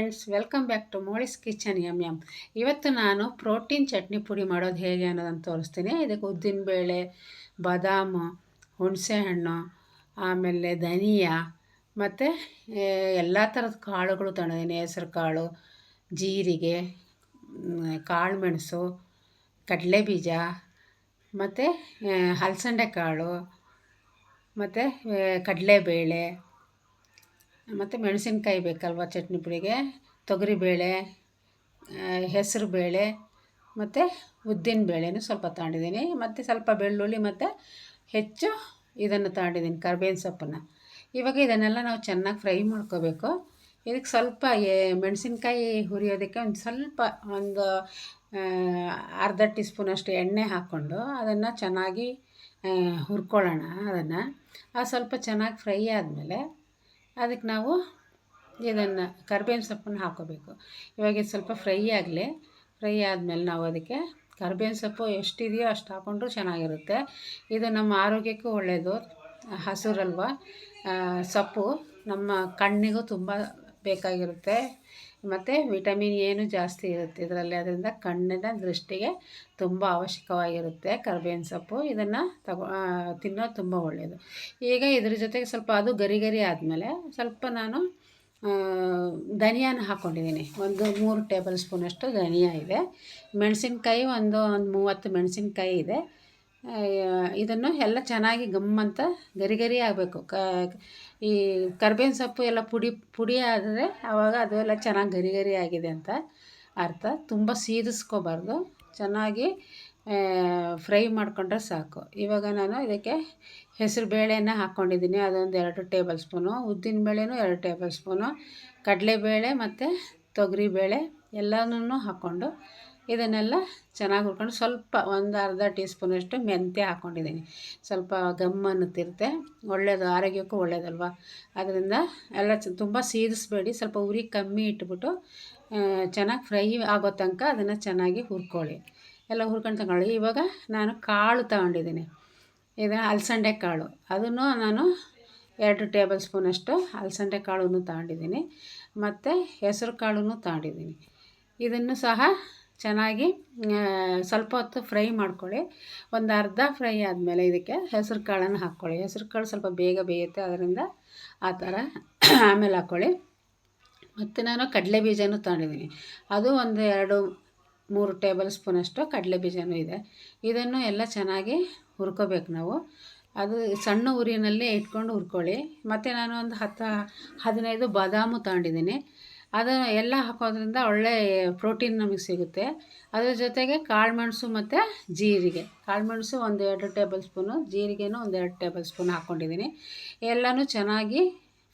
Friends welcome back to Moli's kitchen M M ಇವತ್ತು ನಾನು protein chutney ಪುಡಿ ಮಾಡೋದು ಹೇಗೆ ಅನ್ನೋದನ್ನು ತೋರಿಸ್ತೀನಿ. ಇದಕ್ಕೆ ಉದ್ದಿನಬೇಳೆ ಬಾದಾಮು ಹುಣಸೆಹಣ್ಣು ಆಮೇಲೆ ಧನಿಯಾ, ಮತ್ತು ಎಲ್ಲ ಥರದ ಕಾಳುಗಳು ತಗೊಂಡಿದ್ದೀನಿ. ಹೆಸರು ಕಾಳು, ಜೀರಿಗೆ ಕಾಳು ಮೆಣಸು, ಕಡಲೆ ಬೀಜ, ಮತ್ತು ಹಲಸಂಡೆ ಕಾಳು, ಮತ್ತು ಕಡಲೆಬೇಳೆ ಮತ್ತು ಮೆಣಸಿನ್ಕಾಯಿ ಬೇಕಲ್ವ ಚಟ್ನಿ ಪುಡಿಗೆ? ತೊಗರಿಬೇಳೆ ಹೆಸರು ಬೇಳೆ, ಮತ್ತು ಉದ್ದಿನ ಬೇಳೆನೂ ಸ್ವಲ್ಪ ತಗೊಂಡಿದ್ದೀನಿ ಮತ್ತು ಸ್ವಲ್ಪ ಬೆಳ್ಳುಳ್ಳಿ ಮತ್ತು ಹೆಚ್ಚು ಇದನ್ನು ತಗೊಂಡಿದ್ದೀನಿ ಕರ್ಬೇವಿನ ಸೊಪ್ಪನ್ನು. ಇವಾಗ ಇದನ್ನೆಲ್ಲ ನಾವು ಚೆನ್ನಾಗಿ ಫ್ರೈ ಮಾಡ್ಕೋಬೇಕು. ಇದಕ್ಕೆ ಸ್ವಲ್ಪ ಮೆಣಸಿನ್ಕಾಯಿ ಹುರಿಯೋದಕ್ಕೆ ಒಂದು ಸ್ವಲ್ಪ ಒಂದು ಅರ್ಧ ಟೀ ಸ್ಪೂನಷ್ಟು ಎಣ್ಣೆ ಹಾಕ್ಕೊಂಡು ಅದನ್ನು ಚೆನ್ನಾಗಿ ಹುರ್ಕೊಳ್ಳೋಣ ಅದನ್ನು. ಅದು ಸ್ವಲ್ಪ ಚೆನ್ನಾಗಿ ಫ್ರೈ ಆದಮೇಲೆ ಅದಕ್ಕೆ ನಾವು ಇದನ್ನು ಕರ್ಬೇವಿನ ಸೊಪ್ಪನ್ನು ಹಾಕೋಬೇಕು ಇವಾಗ ಸ್ವಲ್ಪ ಫ್ರೈ ಆಗಲಿ, ಫ್ರೈ ಆದಮೇಲೆ ನಾವು ಅದಕ್ಕೆ ಕರ್ಬೇವಿನ ಸೊಪ್ಪು ಎಷ್ಟಿದೆಯೋ ಅಷ್ಟು ಹಾಕ್ಕೊಂಡ್ರು ಚೆನ್ನಾಗಿರುತ್ತೆ. ಇದು ನಮ್ಮ ಆರೋಗ್ಯಕ್ಕೂ ಒಳ್ಳೆಯದು ಹಸುರಲ್ವ ಸೊಪ್ಪು ನಮ್ಮ ಕಣ್ಣಿಗೂ ತುಂಬ ಬೇಕಾಗಿರುತ್ತೆ. ಮತ್ತು ವಿಟಮಿನ್ ಏನು ಜಾಸ್ತಿ ಇರುತ್ತೆ. ಇದರಲ್ಲಿ ಅದರಿಂದ ಕಣ್ಣಿನ ದೃಷ್ಟಿಗೆ ತುಂಬ ಅವಶ್ಯಕವಾಗಿರುತ್ತೆ ಕರ್ಬೇವಿನ ಸೊಪ್ಪು. ಇದನ್ನು ತಗೋ ತಿನ್ನೋದು ತುಂಬ ಒಳ್ಳೆಯದು ಈಗ ಇದ್ರ ಜೊತೆಗೆ ಸ್ವಲ್ಪ ಅದು ಗರಿ ಗರಿ ಆದಮೇಲೆ ಸ್ವಲ್ಪ ನಾನು ಧನಿಯಾನ ಹಾಕ್ಕೊಂಡಿದ್ದೀನಿ ಒಂದು ಮೂರು ಟೇಬಲ್ ಸ್ಪೂನಷ್ಟು ಧನಿಯಾ ಇದೆ. ಮೆಣಸಿನ್ಕಾಯಿ ಒಂದು ಒಂದು ಮೂವತ್ತು ಮೆಣಸಿನ್ಕಾಯಿ ಇದೆ. ಇದನ್ನು ಎಲ್ಲ ಚೆನ್ನಾಗಿ ಗಮ್ಮಂತ ಗರಿ ಗರಿ ಆಗಬೇಕು. ಕ, ಈ ಕರ್ಬೇವಿನ ಸೊಪ್ಪು ಎಲ್ಲ ಪುಡಿ ಪುಡಿ ಆದರೆ ಆವಾಗ ಅದು ಎಲ್ಲ ಚೆನ್ನಾಗಿ ಗರಿ ಗರಿ ಆಗಿದೆ ಅಂತ ಅರ್ಥ. ತುಂಬ ಸೀದಿಸ್ಕೋಬಾರ್ದು. ಚೆನ್ನಾಗಿ ಫ್ರೈ ಮಾಡಿಕೊಂಡ್ರೆ ಸಾಕು. ಇವಾಗ ನಾನು ಇದಕ್ಕೆ ಹೆಸರು ಬೇಳೆನ ಹಾಕ್ಕೊಂಡಿದ್ದೀನಿ. ಅದೊಂದು ಎರಡು ಟೇಬಲ್ ಸ್ಪೂನು, ಉದ್ದಿನ ಬೇಳೆನೂ ಎರಡು ಟೇಬಲ್ ಸ್ಪೂನು ಕಡಲೆಬೇಳೆ ಮತ್ತು ತೊಗರಿಬೇಳೆ ಎಲ್ಲನೂ ಹಾಕ್ಕೊಂಡು ಇದನ್ನೆಲ್ಲ ಚೆನ್ನಾಗಿ ಹುರ್ಕೊಂಡು ಸ್ವಲ್ಪ ಒಂದು ಅರ್ಧ ಟೀ ಸ್ಪೂನಷ್ಟು ಮೆಂತ್ಯ ಹಾಕ್ಕೊಂಡಿದ್ದೀನಿ. ಸ್ವಲ್ಪ ಗಮ್ ಅನ್ನುತ್ತಿರುತ್ತೆ ಒಳ್ಳೆಯದು ಆರೋಗ್ಯಕ್ಕೂ ಒಳ್ಳೆಯದಲ್ವ ಅದರಿಂದ ಎಲ್ಲ ಚ ತುಂಬ ಸೀದಿಸ್ಬೇಡಿ, ಸ್ವಲ್ಪ ಉರಿ ಕಮ್ಮಿ ಇಟ್ಬಿಟ್ಟು ಚೆನ್ನಾಗಿ ಫ್ರೈ ಆಗೋ ತನಕ ಅದನ್ನು ಚೆನ್ನಾಗಿ ಹುರ್ಕೊಳ್ಳಿ. ಎಲ್ಲ ಹುರ್ಕೊಂಡು ತಗೊಳ್ಳಿ ಇವಾಗ ನಾನು ಕಾಳು ತಗೊಂಡಿದ್ದೀನಿ. ಇದನ್ನು ಅಲಸಂಡೆ ಕಾಳು. ಅದನ್ನು ನಾನು ಎರಡು ಟೇಬಲ್ ಸ್ಪೂನಷ್ಟು ಅಲಸಂಡೆ ಕಾಳನ್ನು ತಗೊಂಡಿದ್ದೀನಿ. ಮತ್ತು ಹೆಸರು ಕಾಳು ತಗೊಂಡಿದ್ದೀನಿ. ಇದನ್ನು ಸಹ ಚೆನ್ನಾಗಿ ಸ್ವಲ್ಪ ಹೊತ್ತು ಫ್ರೈ ಮಾಡ್ಕೊಳ್ಳಿ. ಒಂದು ಅರ್ಧ ಫ್ರೈ ಆದಮೇಲೆ ಇದಕ್ಕೆ ಹೆಸರು ಕಾಳನ್ನು ಹಾಕ್ಕೊಳ್ಳಿ. ಹೆಸರು ಕಾಳು ಸ್ವಲ್ಪ ಬೇಗ ಬೇಯುತ್ತೆ, ಅದರಿಂದ ಆ ಥರ ಆಮೇಲೆ ಹಾಕ್ಕೊಳ್ಳಿ. ಮತ್ತು ನಾನು ಕಡಲೆ ಬೀಜನೂ ತೊಗೊಂಡಿದ್ದೀನಿ. ಅದು ಒಂದು ಎರಡು ಮೂರು ಟೇಬಲ್ ಸ್ಪೂನಷ್ಟು ಕಡಲೆ ಬೀಜನೂ ಇದೆ. ಇದನ್ನು ಎಲ್ಲ ಚೆನ್ನಾಗಿ ಹುರ್ಕೋಬೇಕು ನಾವು. ಅದು ಸಣ್ಣ ಉರಿನಲ್ಲಿ ಇಟ್ಕೊಂಡು ಹುರ್ಕೊಳ್ಳಿ. ಮತ್ತು ನಾನು ಒಂದು ಹತ್ತು, ಹದಿನೈದು ಬಾದಾಮು ತಗೊಂಡಿದ್ದೀನಿ. ಅದು ಎಲ್ಲ ಹಾಕೋದ್ರಿಂದ ಒಳ್ಳೆ ಪ್ರೋಟೀನ್ ನಮಗೆ ಸಿಗುತ್ತೆ. ಅದ್ರ ಜೊತೆಗೆ ಕಾಳುಮೆಣಸು ಮತ್ತು ಜೀರಿಗೆ. ಕಾಳುಮೆಣಸು ಒಂದು ಎರಡು ಟೇಬಲ್ ಸ್ಪೂನು, ಜೀರಿಗೆನೂ ಒಂದು ಎರಡು ಟೇಬಲ್ ಸ್ಪೂನ್ ಹಾಕ್ಕೊಂಡಿದ್ದೀನಿ ಎಲ್ಲನೂ ಚೆನ್ನಾಗಿ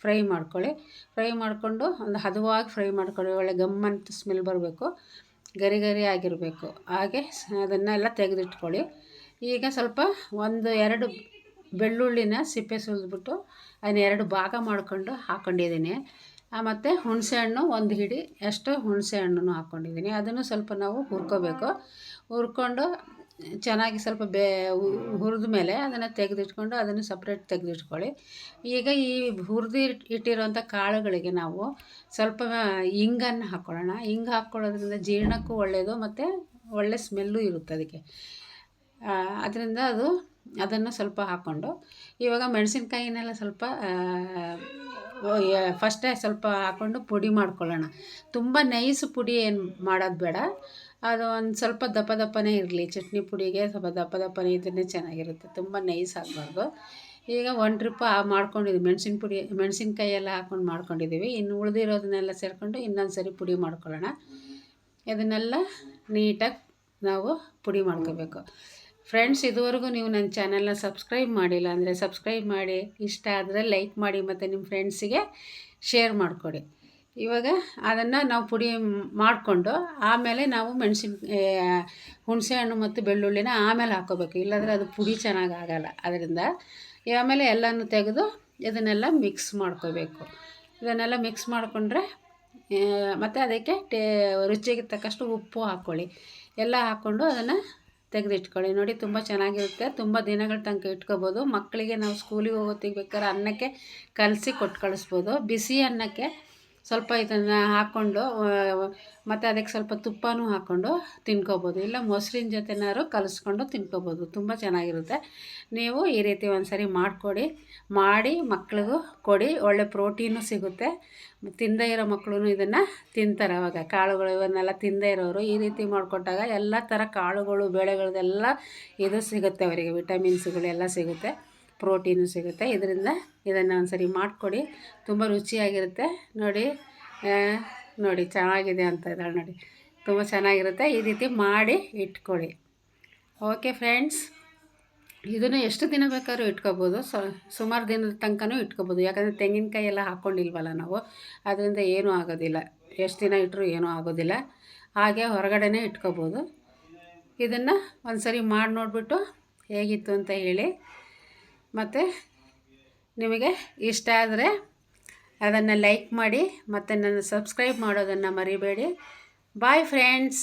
ಫ್ರೈ ಮಾಡ್ಕೊಳ್ಳಿ. ಫ್ರೈ ಮಾಡಿಕೊಂಡು ಒಂದು ಹದವಾಗಿ ಫ್ರೈ ಮಾಡ್ಕೊಳ್ಳಿ. ಒಳ್ಳೆ ಗಮ್ಮಂತ ಸ್ಮೆಲ್ ಬರಬೇಕು. ಗರಿ ಗರಿ ಆಗಿರಬೇಕು. ಹಾಗೆ ಅದನ್ನೆಲ್ಲ ತೆಗೆದಿಟ್ಕೊಳ್ಳಿ. ಈಗ ಸ್ವಲ್ಪ ಒಂದು ಎರಡು ಬೆಳ್ಳುಳ್ಳಿನ ಸಿಪ್ಪೆ ಸುಲಿದ್ಬಿಟ್ಟು ಅದನ್ನ ಎರಡು ಭಾಗ ಮಾಡಿಕೊಂಡು ಹಾಕ್ಕೊಂಡಿದ್ದೀನಿ ಮತ್ತು ಹುಣಸೆಹಣ್ಣು ಒಂದು ಹಿಡಿ ಅಷ್ಟು ಹುಣಸೆ ಹಣ್ಣನ್ನು ಹಾಕ್ಕೊಂಡಿದ್ದೀನಿ ಅದನ್ನು ಸ್ವಲ್ಪ ನಾವು ಹುರ್ಕೋಬೇಕು. ಹುರ್ಕೊಂಡು ಚೆನ್ನಾಗಿ ಸ್ವಲ್ಪ ಬೇ, ಹುರಿದ ಮೇಲೆ ಅದನ್ನು ತೆಗೆದಿಟ್ಕೊಂಡು ಅದನ್ನು ಸಪ್ರೇಟ್ ತೆಗೆದಿಟ್ಕೊಳ್ಳಿ. ಈಗ ಈ ಹುರಿದು ಇಟ್ಟಿರೋಂಥ ಕಾಳುಗಳಿಗೆ ನಾವು ಸ್ವಲ್ಪ ಇಂಗನ್ನು ಹಾಕ್ಕೊಳ್ಳೋಣ ಹಿಂಗೆ ಹಾಕ್ಕೊಳ್ಳೋದ್ರಿಂದ ಜೀರ್ಣಕ್ಕೂ ಒಳ್ಳೆಯದು ಮತ್ತು ಒಳ್ಳೆ ಸ್ಮೆಲ್ಲು ಇರುತ್ತೆ ಅದಕ್ಕೆ. ಅದರಿಂದ ಅದು ಅದನ್ನು ಸ್ವಲ್ಪ ಹಾಕ್ಕೊಂಡು ಇವಾಗ ಮೆಣಸಿನ್ಕಾಯಿನೆಲ್ಲ ಸ್ವಲ್ಪ ಫಸ್ಟೇ ಸ್ವಲ್ಪ ಹಾಕ್ಕೊಂಡು ಪುಡಿ ಮಾಡ್ಕೊಳ್ಳೋಣ. ತುಂಬ ನೈಸ್ ಪುಡಿ ಏನು ಮಾಡೋದು ಬೇಡ. ಅದು ಒಂದು ಸ್ವಲ್ಪ ದಪ್ಪ ದಪ್ಪನೇ ಇರಲಿ. ಚಟ್ನಿ ಪುಡಿಗೆ ಸ್ವಲ್ಪ ದಪ್ಪ ದಪ್ಪನೇ ಇದ್ರೆ ಚೆನ್ನಾಗಿರುತ್ತೆ. ತುಂಬ ನೈಸ್ ಆಗಬಾರ್ದು. ಈಗ ಒಂದು ಟ್ರಿಪ್ ಮಾಡ್ಕೊಂಡಿದ್ವಿ. ಮೆಣಸಿನ ಪುಡಿ ಮೆಣಸಿನ್ಕಾಯಿ ಎಲ್ಲ ಹಾಕ್ಕೊಂಡು ಮಾಡ್ಕೊಂಡಿದ್ದೀವಿ ಇನ್ನು ಉಳಿದಿರೋದನ್ನೆಲ್ಲ ಸೇರಿಕೊಂಡು ಇನ್ನೊಂದು ಸರಿ ಪುಡಿ ಮಾಡ್ಕೊಳ್ಳೋಣ. ಇದನ್ನೆಲ್ಲ ನೀಟಾಗಿ ನಾವು ಪುಡಿ ಮಾಡ್ಕೋಬೇಕು. ಫ್ರೆಂಡ್ಸ್ ಇದುವರೆಗೂ ನೀವು ನನ್ನ ಚಾನಲ್ನ ಸಬ್ಸ್ಕ್ರೈಬ್ ಮಾಡಿಲ್ಲ ಅಂದರೆ ಸಬ್ಸ್ಕ್ರೈಬ್ ಮಾಡಿ, ಇಷ್ಟ ಆದರೆ ಲೈಕ್ ಮಾಡಿ ಮತ್ತು ನಿಮ್ಮ ಫ್ರೆಂಡ್ಸಿಗೆ ಶೇರ್ ಮಾಡಿಕೊಡಿ. ಇವಾಗ ಅದನ್ನು ನಾವು ಪುಡಿ ಮಾಡಿಕೊಂಡು ಆಮೇಲೆ ನಾವು ಮೆಣಸಿನ ಹುಣಸೆಹಣ್ಣು ಮತ್ತು ಬೆಳ್ಳುಳ್ಳಿನ ಆಮೇಲೆ ಹಾಕೋಬೇಕು. ಇಲ್ಲಾಂದರೆ ಅದು ಪುಡಿ ಚೆನ್ನಾಗಿ ಆಗೋಲ್ಲ. ಅದರಿಂದ ಆಮೇಲೆ ಎಲ್ಲನೂ ತೆಗೆದು ಇದನ್ನೆಲ್ಲ ಮಿಕ್ಸ್ ಮಾಡ್ಕೋಬೇಕು. ಇದನ್ನೆಲ್ಲ ಮಿಕ್ಸ್ ಮಾಡಿಕೊಂಡ್ರೆ ಮತ್ತು ಅದಕ್ಕೆ ಟೇ, ರುಚಿಗೆ ತಕ್ಕಷ್ಟು ಉಪ್ಪು ಹಾಕ್ಕೊಳ್ಳಿ ಎಲ್ಲ ಹಾಕ್ಕೊಂಡು ಅದನ್ನು ತೆಗೆದಿಟ್ಕೊಳ್ಳಿ. ನೋಡಿ ತುಂಬ ಚೆನ್ನಾಗಿರುತ್ತೆ. ತುಂಬ ದಿನಗಳ ತನಕ ಇಟ್ಕೋಬೋದು. ಮಕ್ಕಳಿಗೆ ನಾವು ಸ್ಕೂಲಿಗೆ ಹೋಗೋತ್ತಿಗೆ ಬೇಕಾದ್ರೆ ಅನ್ನಕ್ಕೆ ಕಲಸಿ ಕೊಟ್ಟು ಕಳಿಸ್ಬೋದು. ಬಿಸಿ ಅನ್ನಕ್ಕೆ ಸ್ವಲ್ಪ ಇದನ್ನು ಹಾಕ್ಕೊಂಡು ಮತ್ತು ಅದಕ್ಕೆ ಸ್ವಲ್ಪ ತುಪ್ಪನೂ ಹಾಕ್ಕೊಂಡು ತಿನ್ಕೋಬೋದು. ಇಲ್ಲ, ಮೊಸರಿನ ಜೊತೆನಾದ್ರು ಕಲಿಸ್ಕೊಂಡು ತಿನ್ಕೋಬೋದು. ತುಂಬ ಚೆನ್ನಾಗಿರುತ್ತೆ. ನೀವು ಈ ರೀತಿ ಒಂದು ಸರಿ ಮಾಡಿಕೊಡಿ. ಮಾಡಿ ಮಕ್ಳಿಗೂ ಕೊಡಿ. ಒಳ್ಳೆ ಪ್ರೋಟೀನು ಸಿಗುತ್ತೆ. ತಿಂದೇ ಇರೋ ಮಕ್ಕಳು ಇದನ್ನು ತಿಂತಾರೆ ಅವಾಗ. ಕಾಳುಗಳು ಇವನ್ನೆಲ್ಲ ತಿಂದೇ ಇರೋರು ಈ ರೀತಿ ಮಾಡಿಕೊಟ್ಟಾಗ ಎಲ್ಲ ಥರ ಕಾಳುಗಳು, ಬೆಳೆಗಳದೆಲ್ಲ ಇದು ಸಿಗುತ್ತೆ ಅವರಿಗೆ. ವಿಟಮಿನ್ಸ್ಗಳು ಎಲ್ಲ ಸಿಗುತ್ತೆ. ಪ್ರೋಟೀನು ಸಿಗುತ್ತೆ. ಇದರಿಂದ ಇದನ್ನು ಒಂದು ಸರಿ ಮಾಡಿಕೊಡಿ. ತುಂಬ ರುಚಿಯಾಗಿರುತ್ತೆ. ನೋಡಿ ನೋಡಿ ಚೆನ್ನಾಗಿದೆ ಅಂತ ಇದ್ದಾಳೆ ನೋಡಿ. ತುಂಬ ಚೆನ್ನಾಗಿರುತ್ತೆ. ಈ ರೀತಿ ಮಾಡಿ ಇಟ್ಕೊಳ್ಳಿ ಓಕೆ ಫ್ರೆಂಡ್ಸ್ ಇದನ್ನು ಎಷ್ಟು ದಿನ ಬೇಕಾದ್ರೂ ಇಟ್ಕೋಬೋದು. ಸುಮಾರು ದಿನದ ತನಕನೂ ಇಟ್ಕೋಬೋದು. ಯಾಕಂದರೆ ತೆಂಗಿನಕಾಯಿ ಎಲ್ಲ ಹಾಕ್ಕೊಂಡಿಲ್ವಲ್ಲ ನಾವು. ಅದರಿಂದ ಏನೂ ಆಗೋದಿಲ್ಲ. ಎಷ್ಟು ದಿನ ಇಟ್ಟರೂ ಏನೂ ಆಗೋದಿಲ್ಲ. ಹಾಗೆ ಹೊರಗಡೆನೇ ಇಟ್ಕೋಬೋದು. ಇದನ್ನು ಒಂದು ಸರಿ ಮಾಡಿ ನೋಡಿಬಿಟ್ಟು ಹೇಗಿತ್ತು ಅಂತ ಹೇಳಿ. ಮತ್ತು ನಿಮಗೆ ಇಷ್ಟ ಆದರೆ ಅದನ್ನು ಲೈಕ್ ಮಾಡಿ ಮತ್ತು ನನ್ನ ಸಬ್ಸ್ಕ್ರೈಬ್ ಮಾಡೋದನ್ನು ಮರಿಬೇಡಿ. Bye friends